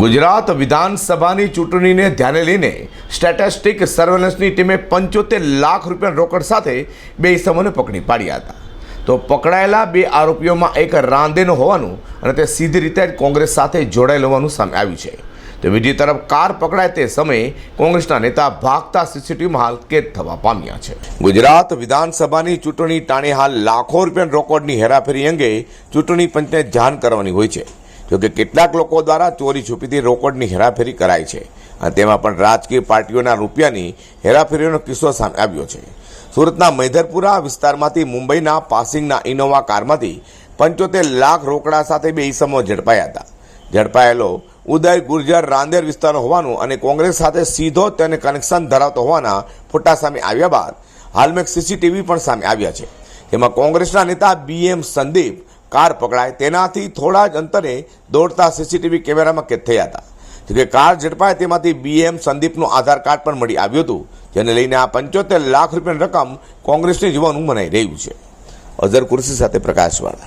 ગુજરાત વિધાનસભાની ચૂંટણીને ધ્યાને લઈને સ્ટેટિસ્ટિક સર્વેલન્સની ટીમે પંચોતેર લાખ રૂપિયા રોકડ સાથે બે ઇસમોને પકડી પાડ્યા હતા. તો પકડાયેલા બે આરોપીઓમાં એક રાંદેનો હોવાનું અને તે સીધી રીતે કોંગ્રેસ સાથે જોડાયેલ હોવાનું સામે આવ્યું છે. તો બીજી તરફ કાર પકડાય તે સમયે કોંગ્રેસના નેતા ભાગતા સીસીટીવીમાં હાલ કેદ થવા પામ્યા છે. ગુજરાત વિધાનસભાની ચૂંટણી ટાણે હાલ લાખો રૂપિયા રોકડની હેરાફેરી અંગે ચૂંટણી પંચને જાણ કરવાની હોય છે. જોકે કેટલાક લોકો દ્વારા ચોરી છુપીથી રોકડની હેરાફેરી કરાય છે. અને તેમાં પણ રાજકીય પાર્ટીઓના રૂપિયાની હેરાફેરીનો કિસ્સો સામે આવ્યો છે. સુરતના મૈધરપુરા વિસ્તારમાંથી મુંબઈના પાસિંગના ઇનોવા કારમાંથી પંચોતેર લાખ રોકડા સાથે બે ઈસમો ઝડપાયા હતા. ઝડપાયેલો ઉદય ગુર્જર રાંદેર વિસ્તારનો હોવાનું અને કોંગ્રેસ સાથે સીધો તેને કનેક્શન ધરાવતો હોવાના ફોટા સામે આવ્યા બાદ હાલમાં એક સીસીટીવી પણ સામે આવ્યા છે. તેમાં કોંગ્રેસના નેતા બીએમ સંદીપ કાર પકડાય, તેનાથી થોડા જ અંતરે દોડતા સીસીટીવી કેમેરામાં કેદ થયા હતા. જોકે કાર ઝડપાય તેમાંથી બીએમ સંદીપનું આધાર કાર્ડ પણ મળી આવ્યું હતું, જેને લઈને આ પંચોતેર લાખ રૂપિયાની રકમ કોંગ્રેસની જ મનાઈ રહ્યું છે. અઝર કુર્સી સાથે પ્રકાશવાળા